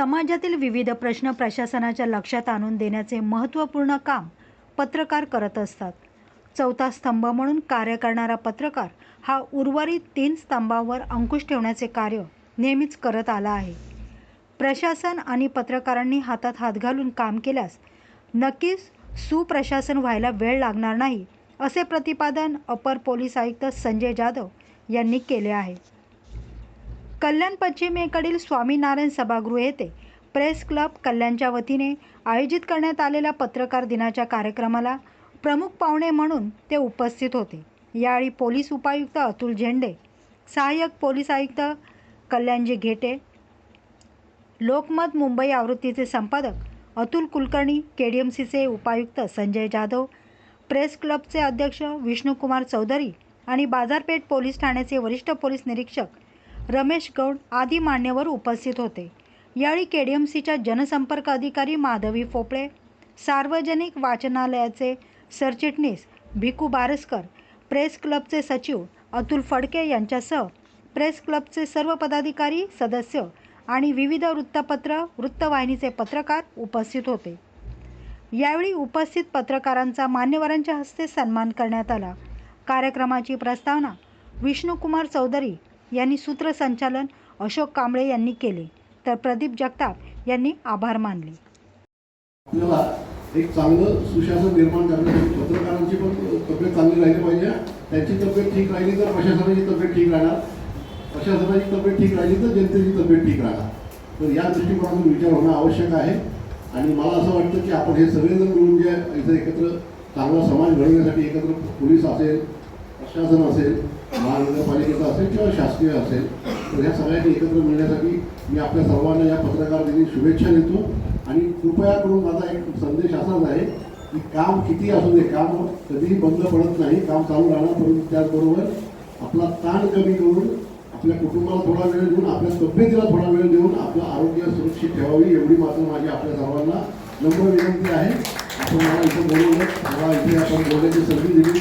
समाजातील विविध प्रश्न प्रशासनाच्या लक्षात आणून देण्याचे महत्त्वपूर्ण काम पत्रकार करत असतात. चौथा स्तंभ म्हणून कार्य करणारा पत्रकार हा उर्वरित तीन स्तंभावर अंकुश ठेवण्याचे कार्य नेहमीच करत आला आहे. प्रशासन आणि पत्रकारांनी हातात हात घालून काम केल्यास नक्कीच सुप्रशासन व्हायला वेळ लागणार नाही असे प्रतिपादन अपर पोलीस आयुक्त संजय जाधव यांनी केले आहे. कल्याण पश्चिमेकडील स्वामीनारायण सभागृह येथे प्रेस क्लब कल्याणच्या वतीने आयोजित करण्यात आलेल्या पत्रकार दिनाच्या कार्यक्रमाला प्रमुख पाहुणे म्हणून ते उपस्थित होते. यावेळी पोलीस उपायुक्त अतुल झेंडे सहाय्यक पोलीस आयुक्त कल्याणजी घेटे लोकमत मुंबई आवृत्तीचे संपादक Atul Kulkarni K D M सीचे उपायुक्त संजय जाधव प्रेस क्लबचे अध्यक्ष विष्णुकुमार चौधरी आणि बाजारपेठ पोलीस ठाण्याचे वरिष्ठ पोलीस निरीक्षक रमेश गौड आदी मान्यवर उपस्थित होते. यावेळी के डी एम सीच्या जनसंपर्क अधिकारी माधवी फोपळे सार्वजनिक वाचनालयाचे सरचिटणीस भिकू बारसकर प्रेस क्लबचे सचिव अतुल फडके यांच्यासह प्रेस क्लबचे सर्व पदाधिकारी सदस्य आणि विविध वृत्तपत्र वृत्तवाहिनीचे पत्रकार उपस्थित होते. यावेळी उपस्थित पत्रकारांचा मान्यवरांच्या हस्ते सन्मान करण्यात आला. कार्यक्रमाची प्रस्तावना विष्णुकुमार चौधरी यांनी सूत्रसंचालन अशोक कांबळे यांनी केले. तर प्रदीप जगताप यांनी आभार मानले. आपल्याला एक चांगलं सुशासन निर्माण करण्यासाठी पत्रकारांची पण तब्येत चांगली राहिली पाहिजे. त्यांची तब्येत ठीक राहिली तर प्रशासनाची तब्येत ठीक राहणार. प्रशासनाची तब्येत ठीक राहिली तर जनतेची तब्येत ठीक राहणार. तर या दृष्टिकोनातून विचार होणं आवश्यक आहे. आणि मला असं वाटतं की आपण हे सगळेजण मिळून जे इथं एकत्र चांगला समाज घडवण्यासाठी एकत्र पोलीस असेल प्रशासन असेल महानगरपालिकेचा असेल किंवा शासकीय असेल तर ह्या सगळ्यांनी एकत्र मिळण्यासाठी मी आपल्या सर्वांना या पत्रकार दिनी शुभेच्छा देतो. आणि कृपया करून माझा एक संदेश असाच आहे की काम किती असू दे काम कधीही बंद पडत नाही काम चालू राहणार परंतु त्याचबरोबर आपला ताण कमी करून आपल्या कुटुंबाला थोडा वेळ देऊन आपल्या तब्येतीला थोडा वेळ देऊन आपलं आरोग्य सुरक्षित ठेवावी एवढी मात्र माझी आपल्या सर्वांना नम्र विनंती आहे. आपण मला इथं बोलवलं मला इथे आपण बोलण्याची संधी दिली.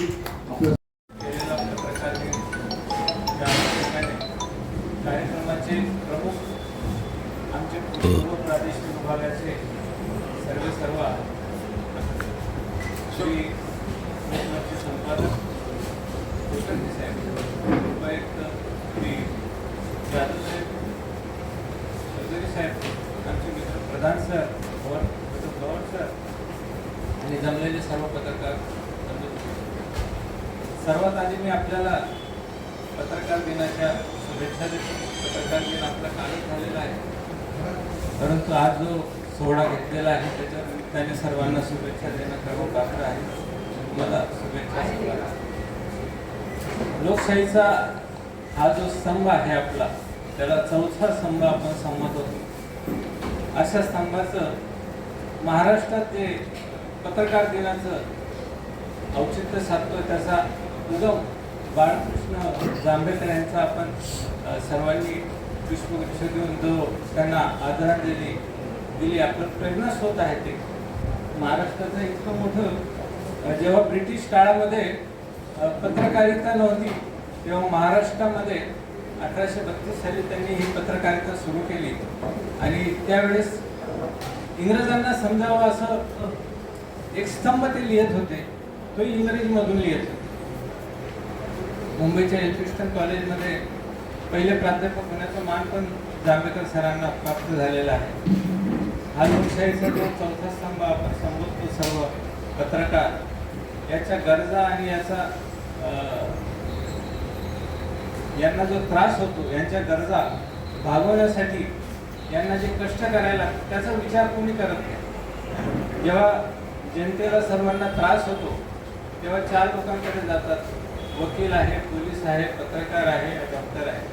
आमचे मित्र प्रधान सर पवार पवार सर आणि जमलेले सर्व पत्रकार सर्वात आधी मी आपल्याला पत्रकार दिनाच्या शुभेच्छा देतो. पत्रकार दिन आपला कालच झालेला आहे. परंतु आज जो सोहळा घेतलेला आहे त्याच्या निमित्ताने सर्वांना शुभेच्छा देणं खरं पात्र आहे. मला शुभेच्छा लोकशाहीचा हा जो स्तंभ आहे आपला त्याला चौथा स्तंभ आपण संमत होतो. अशा स्तंभाचं महाराष्ट्रात जे पत्रकार दिनाचं औचित्य साधतोय त्याचा उगम बाळकृष्ण जांभेकर यांचा आपण सर्वांनी पुष्पगुच्छ देऊन जो त्यांना आदरांजली दिली आपण प्रेरणास्रोत आहे ते. महाराष्ट्राचं इतकं मोठं जेव्हा ब्रिटिश काळामध्ये पत्रकारिता नव्हती. तेव्हा महाराष्ट्रामध्ये अठराशे बत्तीस साली त्यांनी ही पत्रकारिता सुरू केली. आणि त्यावेळेस इंग्रजांना समजावं असं एक स्तंभ ते लिहित होते. तो इंग्रजीमधून लिहित होते. मुंबईच्या एज्युकेशन कॉलेजमध्ये पहिले प्राध्यापक होण्याचा मान पण जांभेकर सरांना प्राप्त झालेला आहे. हा लोकशाहीचा जो चौथा स्तंभ आपण संबोधतो सर्व पत्रकार याच्या गरजा आणि याचा यांना जो त्रास होतो यांच्या गरजा भागवण्यासाठी यांना जे कष्ट करायला त्याचा विचार कोणी करत नाही. जेव्हा जनतेला सर्वांना त्रास होतो तेव्हा चार लोकांकडे जातात. वकील आहे पोलीस आहे पत्रकार आहे डॉक्टर आहे.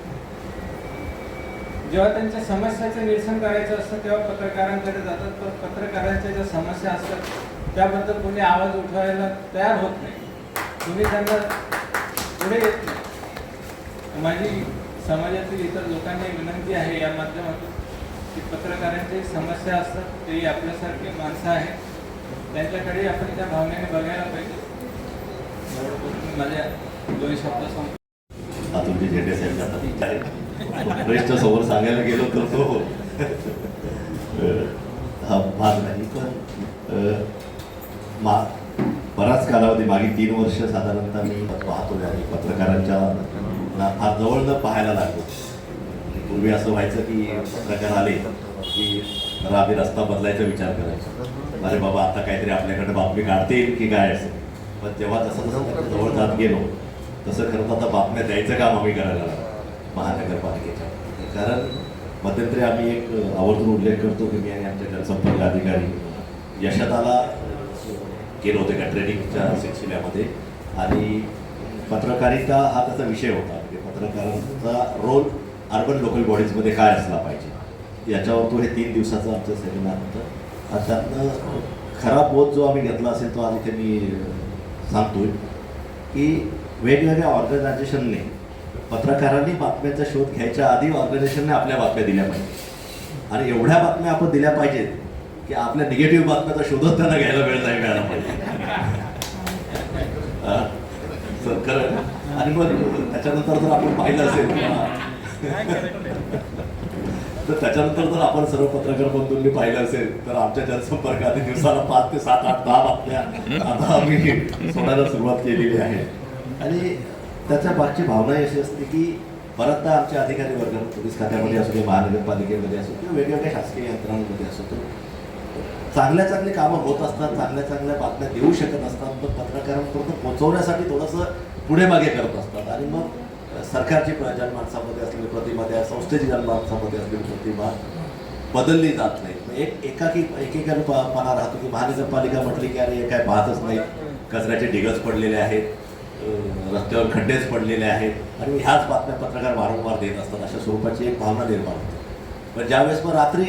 जेव्हा त्यांच्या समस्याचं निरसन करायचं असतं तेव्हा पत्रकारांकडे जातात. पण पत्रकारांच्या ज्या समस्या असतात त्याबद्दल कोणी आवाज उठवायला तयार होत नाही. कोणी त्यांना पुढे माझी समाजातील इतर लोकांना विनंती आहे, या माध्यमातून की पत्रकारांची समस्या असतात ते आपल्यासारखे माणसं आहेत. त्यांच्याकडे आपण त्या भावनेने बघायला पाहिजे. माझ्या दोन शब्द संपतो अतुलजी झेंडे साहेब जातात वरिष्ठ समोर सांगायला गेलो तर तो हा भाग नाही, पण मा बराच कालावधी मागील तीन वर्ष साधारणतः मी पाहतोय आणि पत्रकारांच्या ना फार जवळनं पाहायला लागलो. पूर्वी असं व्हायचं की पत्रकार आले की जरा आम्ही रस्ता बदलायचा विचार करायचा. अरे बाबा आता काहीतरी आपल्याकडे बातमी काढता येईल की काय असं. पण जेव्हा तसं जसं जवळ जात गेलो तसं खरं तर आता बातम्या द्यायचं काम आम्ही करायला लागलो महानगरपालिकेच्या. कारण मध्यंतरी आम्ही एक आवर्जून उल्लेख करतो की मी आणि आमच्या जनसंपर्क अधिकारी यशताला गेलो होते का ट्रेनिंगच्या सिलसिल्यामध्ये. आणि पत्रकारिता हा त्याचा विषय होता. म्हणजे पत्रकारांचा रोल अर्बन लोकल बॉडीजमध्ये काय असला पाहिजे? याच्यावर तो हे तीन दिवसाचं आमचं सेमिनार होतं. आणि त्यातनं खरा बोध जो आम्ही घेतला असेल तो आज इथे मी सांगतोय की वेगवेगळ्या ऑर्गनायझेशनने पत्रकारांनी बातम्यांचा शोध घ्यायच्या आधी ऑर्गनायझेशनने आपल्या बातम्या दिल्या पाहिजे आणि एवढ्या बातम्या आपण दिल्या पाहिजेत की आपल्या निगेटिव्ह बातम्याचा शोधत त्यांना घ्यायला वेळ नाही मिळाला पाहिजे खरं आणि मग त्याच्यानंतर जर आपण पाहिलं असेल तर त्याच्यानंतर जर आपण सर्व पत्रकार बंधूंनी पाहिलं असेल तर आमच्या जनसंपर्कात दिवसाला पाच ते सात आठ दहा बातम्या आता आम्ही सोडायला सुरुवात केलेली आहे. आणि त्याच्या मागची भावना अशी असते की बऱ्याचदा आमच्या अधिकारी वर्ग पोलीस खात्यामध्ये असू दे महानगरपालिकेमध्ये असो किंवा वेगवेगळ्या शासकीय यंत्रणांमध्ये असो तर चांगल्या चांगली कामं होत असतात चांगल्या चांगल्या बातम्या देऊ शकत असतात पण पत्रकारांपर्यंत पोहोचवण्यासाठी थोडंसं पुढे मागे करत असतात. आणि मग सरकारची प्र- जनमानसामध्ये असलेली प्रतिमा त्या संस्थेची जनमानसामध्ये असलेली प्रतिमा बदलली जात नाही मग एक एकाकी एकेकाने प- राहतो की महानगरपालिका म्हटली की अरे हे काय पाहतच नाही. कचऱ्याचे ढिगच पडलेले आहेत रस्त्यावर खड्डेच पडलेले आहेत. आणि ह्याच बातम्या पत्रकार वारंवार देत असतात. अशा स्वरूपाची एक भावना निर्माण होते. पण ज्यावेळेस मग रात्री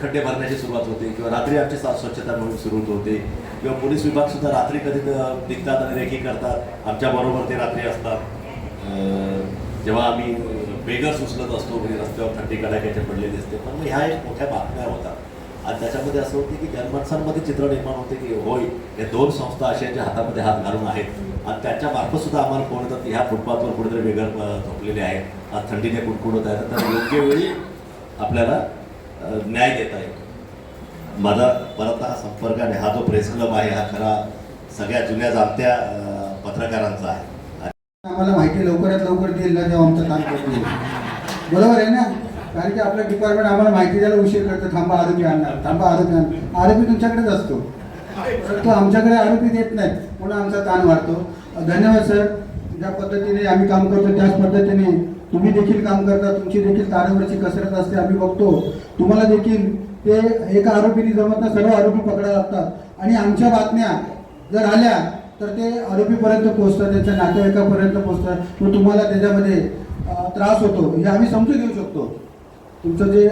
खड्डे भरण्याची सुरुवात होते किंवा रात्री आमची सा- स्वच्छता मोहीम सुरू होते किंवा पोलीस विभाग सुद्धा रात्री कधी निघतात आणि रेखी करतात आमच्या बरोबर ते रात्री असतात. जेव्हा आम्ही बेगर सुचलत असतो म्हणजे रस्त्यावर थंडी कडाक्याचे पडलेली असते पण मग ह्या एक मोठ्या बातम्या होतात. आणि त्याच्यामध्ये असं होते की जनमानसांमध्ये चित्र निर्माण होते की होय हे दोन संस्था अशा ज्या हातामध्ये हात घालून आहेत. आणि त्याच्या मार्फत सुद्धा आम्हाला फोन येतात की ह्या फुटपाथवर कुठेतरी बेगर झोपलेले आहेत. आज थंडीने कुडकुडत आहेत. तर योग्य वेळी आपल्याला न्याय देता येतो माझा परत हा संपर्क आणि हा जो प्रेस क्लब आहे हा खरा सगळ्या जुन्या जाणत्या पत्रकारांचा आहे. आम्हाला माहिती लवकरात लवकर देईल ना जेव्हा आमचं काम करतो बरोबर आहे ना? कारण की आपलं डिपार्टमेंट आम्हाला माहिती द्यायला उशीर करतं. थांबा आरोपी आणणार. थांबा आरोपी आणणार. आरोपी तुमच्याकडेच असतो. तो आमच्याकडे आरोपी देत नाहीत. म्हणून आमचा ताण वाढतो. धन्यवाद सर. ज्या पद्धतीने आम्ही काम करतो त्याच पद्धतीने तुम्ही देखील काम करता तुमची देखील तारेवरची कसरत असते आम्ही बघतो. तुम्हाला देखील ते एका आरोपीने जमत ना सर्व आरोपी पकडायला लागतात. आणि आमच्या बातम्या जर आल्या तर ते आरोपीपर्यंत पोहोचतात त्यांच्या नातेवाईकापर्यंत पोहोचतात. मग तुम्हाला त्याच्यामध्ये त्रास होतो. हे आम्ही समजून घेऊ शकतो. तुमचं जे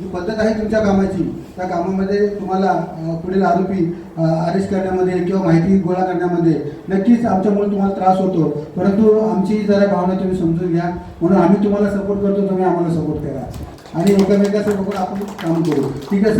जी पद्धत आहे तुमच्या कामाची. त्या कामामध्ये तुम्हाला पुढील आरोपी अरेस्ट करण्यामध्ये किंवा माहिती गोळा करण्यामध्ये नक्कीच आमच्यामुळे तुम्हाला त्रास होतो. परंतु आमची जरा भावना तुम्ही समजून घ्या. म्हणून आम्ही तुम्हाला सपोर्ट करतो तुम्ही आम्हाला सपोर्ट करा. आणि एकमेकांचं बघून आपण काम करू. ठीक आहे सर?